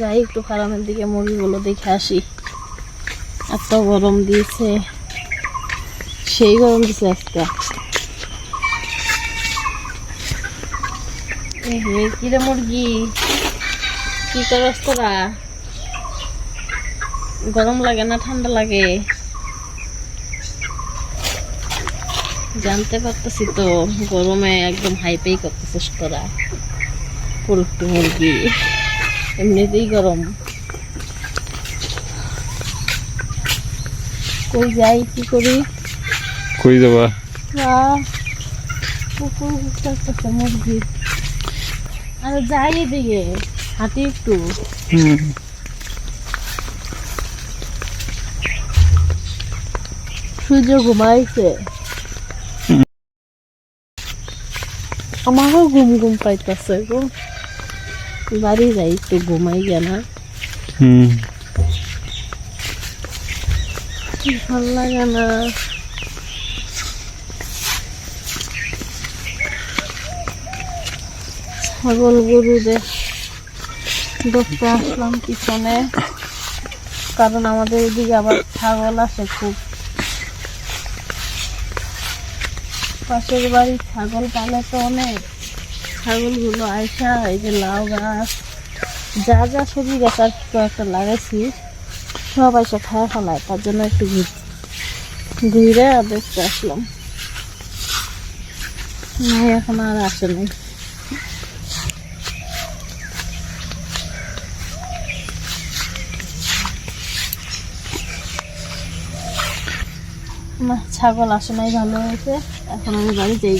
যাই একটু ফার্মের দিকে মুরগিগুলো দেখে আসি। এত গরম দিয়েছে। সেই গরম দিছে আজকে। কিরে মুরগি? কি করস তোরা? গরম লাগে না, ঠান্ডা লাগে? জানতে পারতেছি তো, গরমে একদম হাইপেই করতেছিস তোরা। পোলট্রি মুরগি। এমনিতেই গরম। কই যাই কি করি? কই যাবা? মুরগি আরে যাই এদিকে হাঁটি একটু। সূর্য ঘুমাইছে। আমারও ঘুম ঘুম পাইতেছে গো। বাড়ি যাই একটু ঘুমাই গেল হুম। ভালো লাগে না। ছাগল গরুদের দেখতে আসলাম পিছনে। কারণ আমাদের এদিকে আবার ছাগল আছে খুব। পাশের বাড়ি ছাগল পালে তো অনেক। ছাগলগুলো আইসা এই যে লাউ গাছ, যা যা সবজি গাছ আর কয়েকটা লাগাইছি, সব এসে খায় ফেলায়, তার জন্য একটু ঘুর ঘুরে দেখতে আসলাম। নাই, এখন আর আসে নাই। ছাগল আসে নাই, ভালো হয়েছে। এখন আমি বাড়ি যাই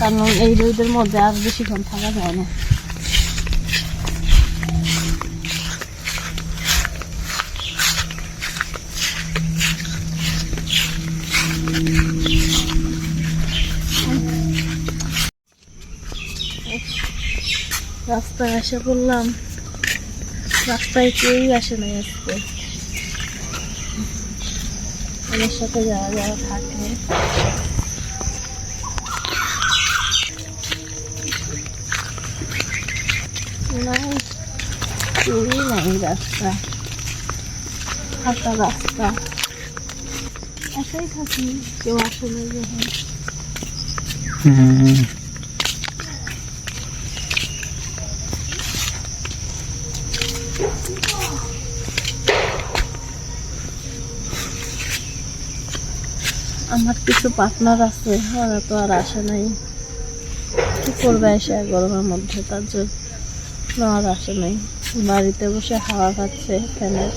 কারণ এই রোদের মধ্যে আর বেশিক্ষণ থাকা যায় না। রাস্তায় এসে পড়লাম রাস্তায় কেউই আসে নাই আজকে। আমার সাথে যারা যারা থাকে রাস্তা ফাঁকা রাস্তা একাই থাকি কেউ আসে না যখন আমার কিছু পার্টনার আছে, ওরা তো আর আসে নাই। কি করবে এসে গরমের মধ্যে? তার জন্য আর আসে নাই। বাড়িতে বসে হাওয়া খাচ্ছে ফ্যানের।